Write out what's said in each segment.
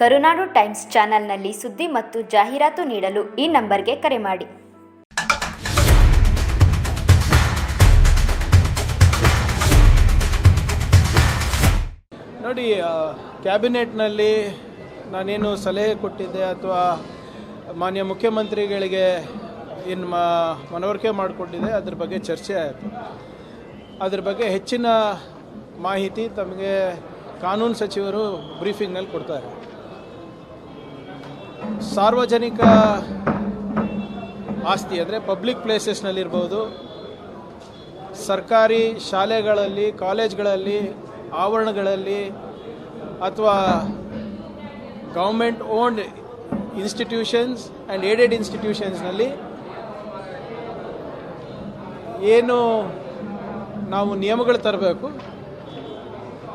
ಕರುನಾಡು times ಚಾನೆಲ್ನಲ್ಲಿ ಸುದ್ದಿ ಮತ್ತು ಜಾಹೀರಾತು ನೀಡಲು ಈ ನಂಬರ್ಗೆ ಕರೆ ಮಾಡಿ. ನೋಡಿ ಕ್ಯಾಬಿನೆಟ್ನಲ್ಲಿ ನಾನೇನು ಸಲಹೆ ಕೊಟ್ಟಿದ್ದೆ ಅಥವಾ ಮಾನ್ಯ ಮುಖ್ಯಮಂತ್ರಿಗಳಿಗೆ ಏನು ಮನವರಿಕೆ ಮಾಡಿಕೊಟ್ಟಿದೆ ಅದ್ರ ಬಗ್ಗೆ ಚರ್ಚೆ ಆಯಿತು. ಅದ್ರ ಬಗ್ಗೆ ಹೆಚ್ಚಿನ ಮಾಹಿತಿ ತಮಗೆ ಕಾನೂನು ಸಚಿವರು ಬ್ರೀಫಿಂಗ್ನಲ್ಲಿ ಕೊಡ್ತಾರೆ. ಸಾರ್ವಜನಿಕ ಆಸ್ತಿ ಅಂದರೆ ಪಬ್ಲಿಕ್ ಪ್ಲೇಸಸ್ನಲ್ಲಿರ್ಬೋದು ಸರ್ಕಾರಿ ಶಾಲೆಗಳಲ್ಲಿ, ಕಾಲೇಜ್ಗಳಲ್ಲಿ, ಆವರಣಗಳಲ್ಲಿ ಅಥವಾ government owned institutions and aided ಇನ್ಸ್ಟಿಟ್ಯೂಷನ್ಸ್ನಲ್ಲಿ ಏನು ನಾವು ನಿಯಮಗಳು ತರಬೇಕು?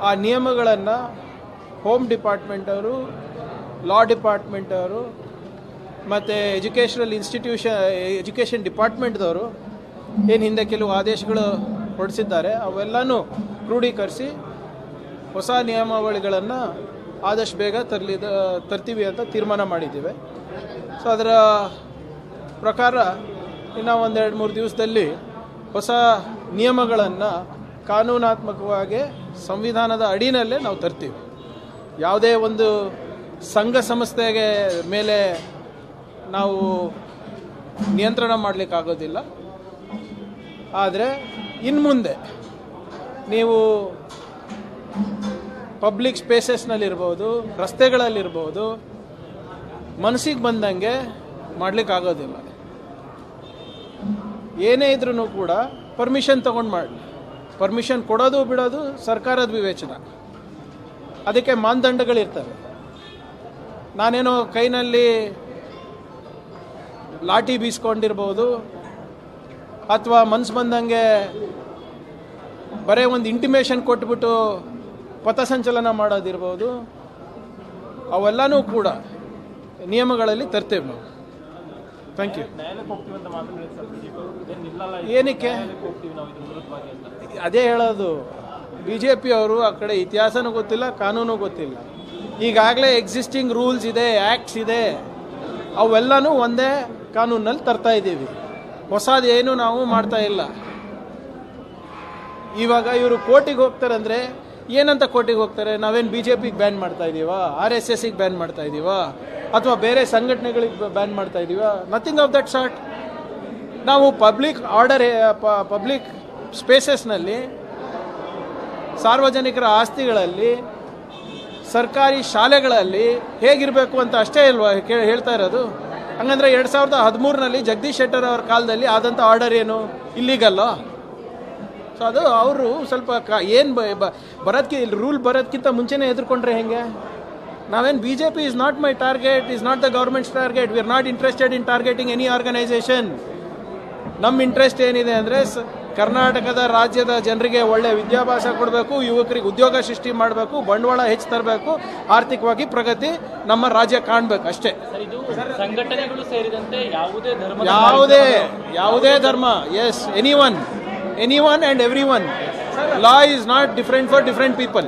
ಆ ನಿಯಮಗಳನ್ನು ಹೋಮ್ ಡಿಪಾರ್ಟ್ಮೆಂಟ್ ಅವರು ಲಾ ಡಿಪಾರ್ಟ್ಮೆಂಟ್ ಅವರು, ಮತ್ತು ಎಜುಕೇಷನಲ್ ಇನ್ಸ್ಟಿಟ್ಯೂಷನ್ ಎಜುಕೇಷನ್ ಡಿಪಾರ್ಟ್ಮೆಂಟ್ದವರು ಏನು ಹಿಂದೆ ಕೆಲವು ಆದೇಶಗಳು ಹೊರಡಿಸಿದ್ದಾರೆ, ಅವೆಲ್ಲನೂ ಕ್ರೋಢೀಕರಿಸಿ ಹೊಸ ನಿಯಮಾವಳಿಗಳನ್ನು ಆದಷ್ಟು ಬೇಗ ತರಲಿದ ತರ್ತೀವಿ ಅಂತ ತೀರ್ಮಾನ ಮಾಡಿದ್ದೀವಿ. ಸೊ ಅದರ ಪ್ರಕಾರ ಇನ್ನು ಒಂದೆರಡು ಮೂರು ದಿವಸದಲ್ಲಿ ಹೊಸ ನಿಯಮಗಳನ್ನು ಕಾನೂನಾತ್ಮಕವಾಗಿ ಸಂವಿಧಾನದ ಅಡಿನಲ್ಲೇ ನಾವು ತರ್ತೀವಿ. ಯಾವುದೇ ಒಂದು ಸಂಘ ಸಂಸ್ಥೆಗೆ ಮೇಲೆ ನಾವು ನಿಯಂತ್ರಣ ಮಾಡಲಿಕ್ಕಾಗೋದಿಲ್ಲ ಆದರೆ ಇನ್ನು ಮುಂದೆ ನೀವು ಪಬ್ಲಿಕ್ ಸ್ಪೇಸಸ್ನಲ್ಲಿರ್ಬೋದು ರಸ್ತೆಗಳಲ್ಲಿರ್ಬೋದು, ಮನಸ್ಸಿಗೆ ಬಂದಂಗೆ ಮಾಡಲಿಕ್ಕಾಗೋದಿಲ್ಲ ಏನೇ ಇದ್ರೂ ಕೂಡ ಪರ್ಮಿಷನ್ ತೊಗೊಂಡು ಮಾಡಲಿ. ಪರ್ಮಿಷನ್ ಕೊಡೋದು ಬಿಡೋದು ಸರ್ಕಾರದ ವಿವೇಚನೆ. ಅದಕ್ಕೆ ಮಾನದಂಡಗಳಿರ್ತವೆ. ನಾನೇನೋ ಕೈನಲ್ಲಿ ಲಾಠಿ ಬೀಸ್ಕೊಂಡಿರ್ಬೋದು ಅಥವಾ ಮನ್ಸು ಬಂದಂಗೆ ಬರೇ ಒಂದು ಇಂಟಿಮೇಷನ್ ಕೊಟ್ಬಿಟ್ಟು ಪಥಸಂಚಲನ ಮಾಡೋದಿರ್ಬೋದು. ಅವೆಲ್ಲನೂ ಕೂಡ ನಿಯಮಗಳಲ್ಲಿ ತರ್ತೇವೆ ನಾವು. ಥ್ಯಾಂಕ್ ಯು ಏನಕ್ಕೆ? ಅದೇ ಹೇಳೋದು ಬಿ ಜೆ ಪಿ ಅವರು ಆ ಕಡೆ ಇತಿಹಾಸನೂ ಗೊತ್ತಿಲ್ಲ ಕಾನೂನು ಗೊತ್ತಿಲ್ಲ. ಈಗಾಗಲೇ ಎಕ್ಸಿಸ್ಟಿಂಗ್ ರೂಲ್ಸ್ ಇದೆ ಆ್ಯಕ್ಟ್ಸ್ ಇದೆ. ಅವೆಲ್ಲನೂ ಒಂದೇ ಕಾನೂನಲ್ಲಿ ತರ್ತಾ ಇದ್ದೀವಿ. ಹೊಸದೇನು ನಾವು ಮಾಡ್ತಾ ಇಲ್ಲ. ಇವಾಗ ಇವರು ಕೋರ್ಟಿಗೆ ಹೋಗ್ತಾರೆ ಅಂದರೆ ಏನಂತ ಕೋರ್ಟಿಗೆ ಹೋಗ್ತಾರೆ? ನಾವೇನು ಬಿ ಜೆ ಪಿಗೆ ಬ್ಯಾನ್ ಮಾಡ್ತಾ ಇದ್ದೀವಾ ಆರ್ ಎಸ್ ಎಸ್ಸಿಗೆ ಬ್ಯಾನ್ ಮಾಡ್ತಾ ಇದ್ದೀವಾ ಅಥವಾ ಬೇರೆ ಸಂಘಟನೆಗಳಿಗೆ ಬ್ಯಾನ್ ಮಾಡ್ತಾ ಇದ್ದೀವಾ ನಥಿಂಗ್ ಆಫ್ ದಟ್ ಶಾರ್ಟ್ ನಾವು ಪಬ್ಲಿಕ್ ಆರ್ಡರ್ ಪಬ್ಲಿಕ್ ಸ್ಪೇಸಸ್ನಲ್ಲಿ ಸಾರ್ವಜನಿಕರ ಆಸ್ತಿಗಳಲ್ಲಿ ಸರ್ಕಾರಿ ಶಾಲೆಗಳಲ್ಲಿ ಹೇಗಿರಬೇಕು ಅಂತ ಅಷ್ಟೇ ಇಲ್ವಾ? ಹೇಳ್ತಾ ಇರೋದು? ಹಂಗಂದ್ರೆ ಎರಡು ಸಾವಿರದ ಹದಿಮೂರನಲ್ಲಿ ಜಗದೀಶ್ ಶೆಟ್ಟರ್ ಅವ್ರ ಕಾಲದಲ್ಲಿ ಆದಂಥ ಆರ್ಡರ್ ಏನು? ಇಲ್ಲಿಗಲ್ಲ ಸೊ ಅದು ಅವರು ಸ್ವಲ್ಪ ಕ, ಏನು ಬರೋದಕ್ಕೆ ರೂಲ್ ಬರೋದಕ್ಕಿಂತ ಮುಂಚೆನೇ ಎದುರ್ಕೊಂಡ್ರೆ ಹೆಂಗೆ? ನಾವೇನು B J P is not my target is not the government's target we are not interested in targeting any organisation ನಮ್ಮ ಇಂಟ್ರೆಸ್ಟ್ ಏನಿದೆ ಅಂದರೆ ಕರ್ನಾಟಕದ ರಾಜ್ಯದ ಜನರಿಗೆ ಒಳ್ಳೆ ವಿದ್ಯಾಭ್ಯಾಸ ಕೊಡಬೇಕು ಯುವಕರಿಗೆ ಉದ್ಯೋಗ ಸೃಷ್ಟಿ ಮಾಡಬೇಕು ಬಂಡವಾಳ ಹೆಚ್ಚು ತರಬೇಕು ಆರ್ಥಿಕವಾಗಿ ಪ್ರಗತಿ ನಮ್ಮ ರಾಜ್ಯ ಕಾಣಬೇಕು ಅಷ್ಟೇ. ಸಂಘಟನೆಗಳು ಸೇರಿದಂತೆ ಯಾವುದೇ ಧರ್ಮ ಯಾವುದೇ ಯಾವುದೇ ಧರ್ಮ as anyone anyone and everyone law is not different for different people